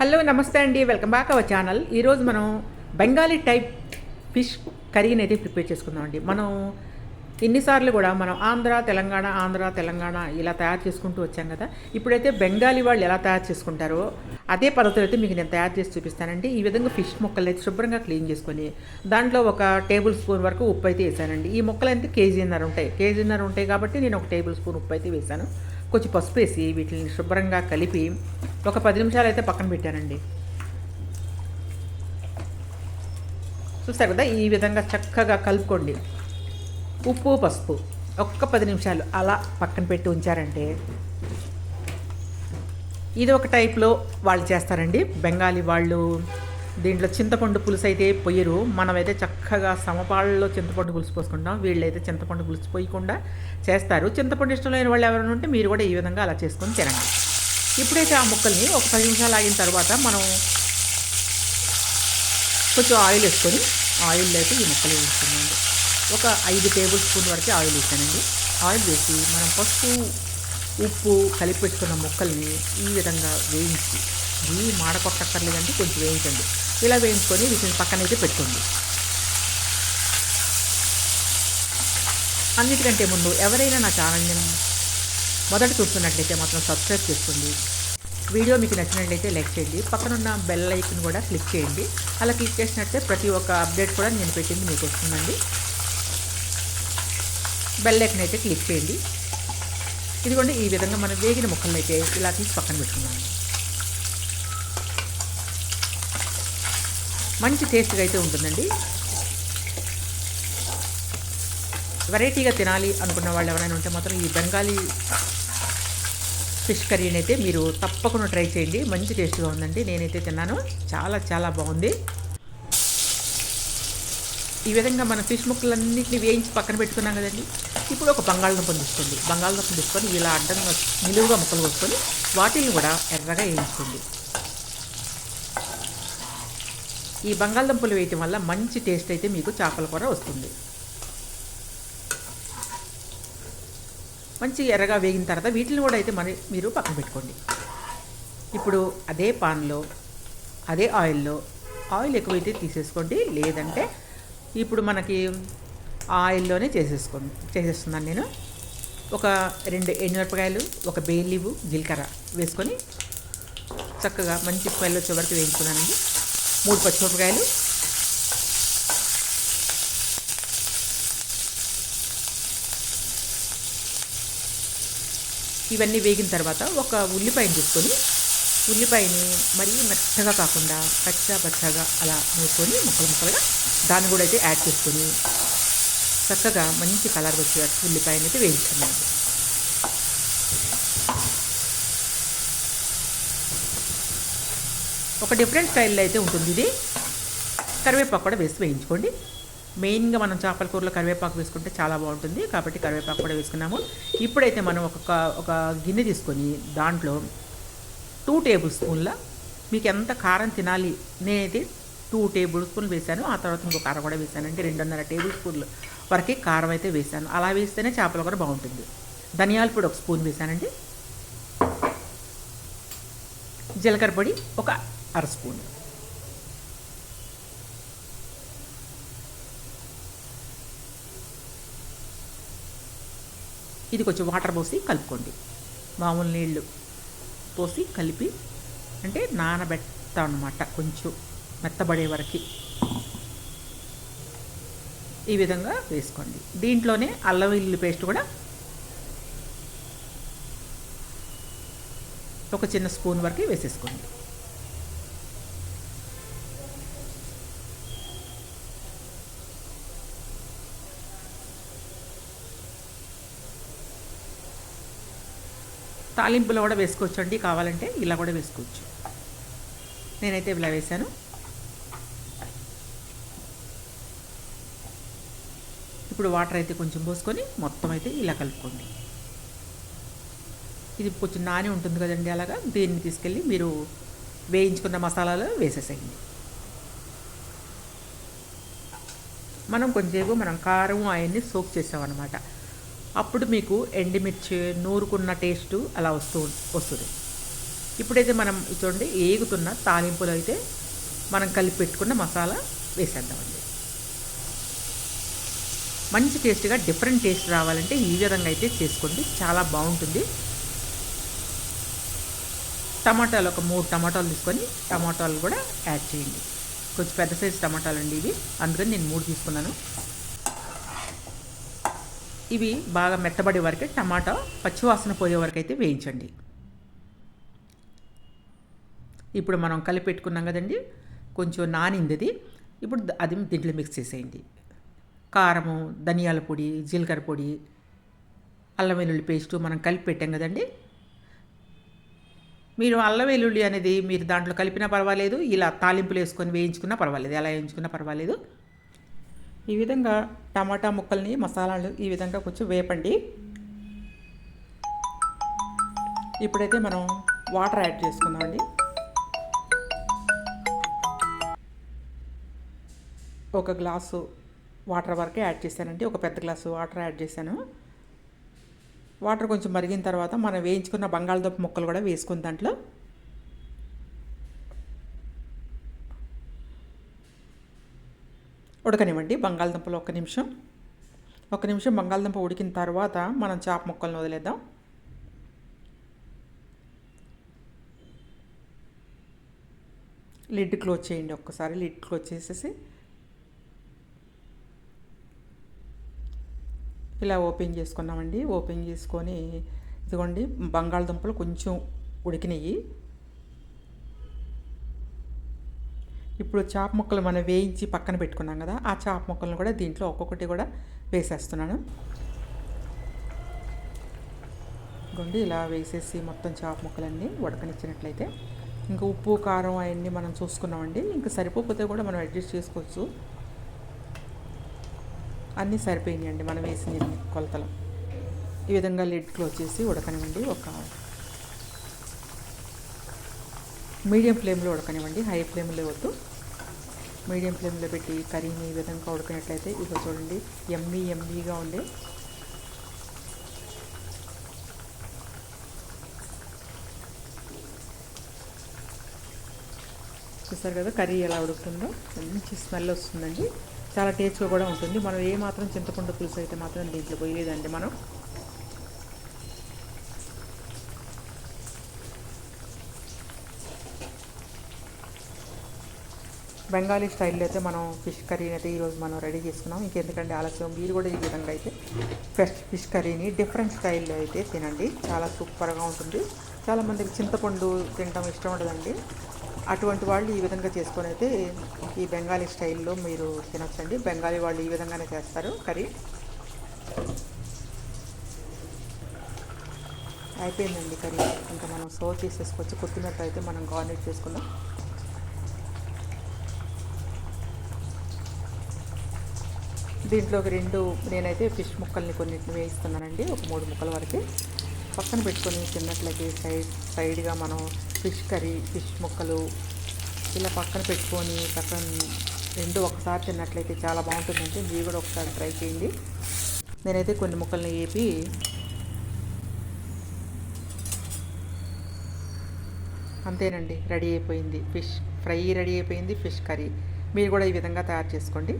Hello నమస్తే అండి. Welcome back our channel. ఈరోజు మనం బెంగాలీ టైప్ ఫిష్ కర్రీని అయితే ప్రిపేర్ చేసుకుందాం అండి. మనం ఇన్నిసార్లు కూడా మనం ఆంధ్ర తెలంగాణ ఆంధ్ర తెలంగాణ ఇలా తయారు చేసుకుంటూ వచ్చాం కదా. ఇప్పుడైతే బెంగాలీ వాళ్ళు ఎలా తయారు చేసుకుంటారో అదే పద్ధతులు అయితే మీకు నేను తయారు చేసి చూపిస్తానండి. ఈ విధంగా ఫిష్ ముక్కలు అయితే శుభ్రంగా క్లీన్ చేసుకొని దాంట్లో ఒక టేబుల్ స్పూన్ వరకు ఉప్పు అయితే వేసానండి. ఈ ముక్కలు అయితే కేజీన్నర ఉంటాయి. కేజీన్నర ఉంటాయి కాబట్టి నేను ఒక టేబుల్ స్పూన్ ఉప్పు అయితే వేసాను. కొంచెం పసుపు వేసి వీటిని శుభ్రంగా కలిపి ఒక పది నిమిషాలు అయితే పక్కన పెట్టానండి. చూస్తారు కదా? ఈ విధంగా చక్కగా కలుపుకోండి. ఉప్పు పసుపు ఒక్క పది నిమిషాలు అలా పక్కన పెట్టి ఉంచారంటే ఇది ఒక టైప్లో వాళ్ళు చేస్తారండి. బెంగాలీ వాళ్ళు దీంట్లో చింతపండు పులుసు అయితే పొయ్యరు. మనమైతే చక్కగా సమపాళ్ళలో చింతపండు పులుసు పోసుకుంటాం. వీళ్ళైతే చింతపండు పులుసు పోయకుండా చేస్తారు. చింతపండు ఇష్టం లేని వాళ్ళు ఎవరైనా ఉంటే మీరు కూడా ఈ విధంగా అలా చేసుకొని తినండి. ఇప్పుడైతే ఆ ముక్కల్ని ఒక పది నిమిషాలు ఆగిన తర్వాత మనం కొంచెం ఆయిల్ వేసుకొని ఆయిల్ అయితే ఈ ముక్కలు వేసుకున్నాను ఒక ఐదు టేబుల్ స్పూన్ వరకు ఆయిల్ వేసానండి. ఆయిల్ వేసి మనం పసుపు ఉప్పు కలిపి పెట్టుకున్న ముక్కల్ని ఈ విధంగా వేయించి ఇవి మాడకొట్టక్కర్లేదండి కొంచెం వేయించండి. ఇలా వేయించుకొని వీటిని పక్కనైతే పెట్టుకోండి. అన్నిటికంటే ముందు ఎవరైనా నా ఛానల్ని మొదట చూస్తున్నట్లయితే మాత్రం సబ్స్క్రైబ్ చేసుకోండి. వీడియో మీకు నచ్చినట్లయితే లైక్ చేయండి. పక్కనున్న బెల్ ఐకన్ కూడా క్లిక్ చేయండి. అలా క్లిక్ చేసినట్లయితే ప్రతి ఒక్క అప్డేట్ కూడా నేను పెట్టింది మీకు వస్తుందండి. బెల్ ఐకన్ అయితే క్లిక్ చేయండి. ఇదిగోండి ఈ విధంగా మనం వేగిన ముక్కలను అయితే ఇలా తీసి పక్కన పెట్టుకున్నాను మంచి టేస్ట్గా అయితే ఉంటుందండి. వెరైటీగా తినాలి అనుకున్న వాళ్ళు ఎవరైనా ఉంటే మాత్రం ఈ బెంగాలీ ఫిష్ కర్రీని అయితే మీరు తప్పకుండా ట్రై చేయండి. మంచి టేస్ట్గా ఉందండి. నేనైతే తిన్నాను. చాలా చాలా బాగుంది. ఈ విధంగా మన ఫిష్ ముక్కలన్నింటినీ వేయించి పక్కన పెట్టుకున్నాం కదండి. ఇప్పుడు ఒక బంగాళదుంప తీసుకోండి బంగాళదుంప తీసుకొని ఇలా అడ్డంగా నిలువుగా ముక్కలు కొట్టుకొని వాటిని కూడా ఎర్రగా వేయించుకోండి. ఈ బంగాళదుంపలు వేయటం వల్ల మంచి టేస్ట్ అయితే మీకు చేపల కూర వస్తుంది. మంచి ఎర్రగా వేగిన తర్వాత వీటిని కూడా అయితే మరి మీరు పక్కన పెట్టుకోండి. ఇప్పుడు అదే పాన్లో అదే ఆయిల్లో ఆయిల్ ఎక్కువైతే తీసేసుకోండి. లేదంటే ఇప్పుడు మనకి ఆయిల్లోనే చేసేసుకోండి చేసేస్తున్నాను నేను. ఒక రెండు ఎండుమిరపకాయలు ఒక బేలీవు జీలకర్ర వేసుకొని చక్కగా మంచి స్మెల్ వచ్చే వరకు వేయించుకున్నానండి. మూడు పచ్చిమిరపకాయలు. ఇవన్నీ వేగిన తర్వాత ఒక ఉల్లిపాయని తీసుకొని ఉల్లిపాయని మరీ మెత్తగా కాకుండా పచ్చ పచ్చగా అలా నూరుకొని ముక్కలు ముక్కలుగా దాన్ని కూడా అయితే యాడ్ చేసుకొని చక్కగా మంచి కలర్ వచ్చే ఉల్లిపాయని అయితే వేయించుకున్నాను. ఒక డిఫరెంట్ స్టైల్లో అయితే ఉంటుంది ఇది. కరివేపాకు కూడా వేసి వేయించుకోండి. మెయిన్గా మనం చేపల కూరలో కరివేపాకు వేసుకుంటే చాలా బాగుంటుంది. కాబట్టి కరివేపాకు కూడా వేసుకున్నాము. ఇప్పుడైతే మనం ఒక ఒక గిన్నె తీసుకొని దాంట్లో టూ టేబుల్ స్పూన్ల మీకు ఎంత కారం తినాలి నేనైతే టూ టేబుల్ స్పూన్లు వేసాను ఆ తర్వాత ఇంకో కారం కూడా వేసానంటే రెండున్నర టేబుల్ స్పూన్లు వరకు కారం అయితే వేసాను అలా వేస్తేనే చేపలు కూడా బాగుంటుంది. ధనియాల పొడి ఒక స్పూన్ వేసానండి జీలకర్ర పొడి ఒక అర స్పూన్ ఇది కొంచెం వాటర్ పోసి కలుపుకోండి. మామూలు నీళ్ళు పోసి కలిపి అంటే నానబెడతాం అనమాట కొంచెం మెత్తబడే వరకు. ఈ విధంగా వేసుకోండి. దీంట్లోనే అల్లం వెల్లుల్లి పేస్ట్ కూడా ఒక చిన్న స్పూన్ వరకు వేసేసుకోండి. తాలింపులో కూడా వేసుకోవచ్చు అండి. కావాలంటే ఇలా కూడా వేసుకోవచ్చు. నేనైతే ఇలా వేసాను ఇప్పుడు వాటర్ అయితే కొంచెం పోసుకొని మొత్తం అయితే ఇలా కలుపుకోండి. ఇది కొంచెం నాని ఉంటుంది కదండి అలాగా. దీన్ని తీసుకెళ్ళి మీరు వేయించుకున్న మసాలాలు వేసేసేయండి. మనం కొంచెంసేపు మనం కారం అవన్నీ సోక్ చేసామన్నమాట. అప్పుడు మీకు ఎండిమిర్చి నూరుకున్న టేస్ట్ అలా వస్తూ వస్తుంది. ఇప్పుడైతే మనం చూడండి ఏగుతున్న తాలింపులు అయితే మనం కలిపి పెట్టుకున్న మసాలా వేసేద్దామండి. మంచి టేస్ట్గా డిఫరెంట్ టేస్ట్ రావాలంటే ఈ విధంగా అయితే చేసుకోండి చాలా బాగుంటుంది. టమాటాలు ఒక మూడు టమాటాలు తీసుకొని టమాటాలు కూడా యాడ్ చేయండి. కొంచెం పెద్ద సైజు టమాటాలు అండి ఇవి. అందుకని నేను మూడు తీసుకున్నాను. ఇవి బాగా మెత్తబడే వరకు టమాటా పచ్చివాసన పోయే వరకు అయితే వేయించండి. ఇప్పుడు మనం కలిపి పెట్టుకున్నాం కదండి కొంచెం నానింది అది ఇప్పుడు అది దీంట్లో మిక్స్ చేసేయండి. కారము ధనియాల పొడి జీలకర్ర పొడి అల్లం వెల్లుల్లి పేస్టు మనం కలిపి పెట్టాం కదండి. మీరు అల్లం వెల్లుల్లి అనేది మీరు దాంట్లో కలిపినా పర్వాలేదు ఇలా తాలింపులు వేసుకొని వేయించుకున్నా పర్వాలేదు ఎలా వేయించుకున్నా పర్వాలేదు. ఈ విధంగా టమాటా ముక్కల్ని మసాలాలు ఈ విధంగా కొంచెం వేపండి. ఇప్పుడైతే మనం వాటర్ యాడ్ చేసుకుందామండి. ఒక గ్లాసు వాటర్ వరకే యాడ్ చేశానండి. ఒక పెద్ద గ్లాసు వాటర్ యాడ్ చేశాను. వాటర్ కొంచెం మరిగిన తర్వాత మనం వేయించుకున్న బంగాళదుంప ముక్కలు కూడా వేసుకుని దాంట్లో ఉడకనివ్వండి. బంగాళదుంపలు ఒక నిమిషం. ఒక నిమిషం బంగాళదుంప ఉడికిన తర్వాత మనం చేప ముక్కలను వదిలేద్దాం. లిడ్ క్లోజ్ చేయండి ఒక్కసారి. లిడ్ క్లోజ్ చేసేసి ఇలా ఓపెన్ చేసుకున్నామండి. ఓపెన్ చేసుకొని ఇదిగోండి బంగాళదుంపలు కొంచెం ఉడికినాయి ఇప్పుడు చాప ముక్కలు మనం వేయించి పక్కన పెట్టుకున్నాం కదా ఆ చాప ముక్కలను కూడా దీంట్లో ఒక్కొక్కటి కూడా వేసేస్తున్నాను. గుండి ఇలా వేసేసి మొత్తం చాప ముక్కలన్నీ ఉడకనిచ్చినట్లయితే ఇంకా ఉప్పు కారం అవన్నీ మనం చూసుకున్నామండి. ఇంకా సరిపోతే కూడా మనం అడ్జస్ట్ చేసుకోవచ్చు. అన్నీ సరిపోయినాయండి మనం వేసిన కొలతలు. ఈ విధంగా లిడ్ క్లోజ్ చేసి ఉడకనివ్వండి. ఒక మీడియం ఫ్లేమ్లో ఉడకనివ్వండి. హై ఫ్లేమ్లో వద్దు. మీడియం ఫ్లేమ్లో పెట్టి కర్రీని ఈ విధంగా ఉడకినట్లయితే ఇక చూడండి ఎమ్మీ ఎమ్మీగా ఉండే చూసారు కదా కర్రీ ఎలా ఉడుకుతుందో? మంచి స్మెల్ వస్తుందండి. చాలా టేస్ట్గా కూడా ఉంటుంది. మనం ఏ మాత్రం చింతపండు పులుసు అయితే మాత్రం దీంట్లో పోయలేదండి మనం. బెంగాలీ స్టైల్లో అయితే మనం ఫిష్ కర్రీని అయితే ఈరోజు మనం రెడీ చేసుకున్నాం. ఇంకెందుకంటే ఆలస్యం మీరు కూడా ఈ విధంగా అయితే ఫ్రెష్ ఫిష్ కర్రీని డిఫరెంట్ స్టైల్లో అయితే తినండి. చాలా సూపర్గా ఉంటుంది. చాలామందికి చింతపండు తినడం ఇష్టం ఉండదండి. అటువంటి వాళ్ళు ఈ విధంగా చేసుకొని అయితే ఈ బెంగాలీ స్టైల్లో మీరు తినొచ్చండి. బెంగాలీ వాళ్ళు ఈ విధంగానే చేస్తారు కర్రీ. అయిపోయిందండి కర్రీ. ఇంకా మనం సర్వ్ చేసేసుకోవచ్చు కొత్తిమీర అయితే మనం గార్నిష్ చేసుకుందాం. దీంట్లో ఒక రెండు నేనైతే ఫిష్ ముక్కల్ని కొన్నింటిని వేయిస్తున్నానండి. ఒక మూడు ముక్కల వరకు. పక్కన పెట్టుకొని తిన్నట్లయితే సైడ్ సైడ్గా మనం ఫిష్ కర్రీ ఫిష్ ముక్కలు ఇలా పక్కన పెట్టుకొని పక్కన రెండు ఒకసారి తిన్నట్లయితే చాలా బాగుంటుందంటే మీరు కూడా ఒకసారి ట్రై చేయండి. నేనైతే కొన్ని ముక్కల్ని వేపి అంతేనండి రెడీ అయిపోయింది. ఫిష్ ఫ్రై రెడీ అయిపోయింది ఫిష్ కర్రీ. మీరు కూడా ఈ విధంగా తయారు చేసుకోండి.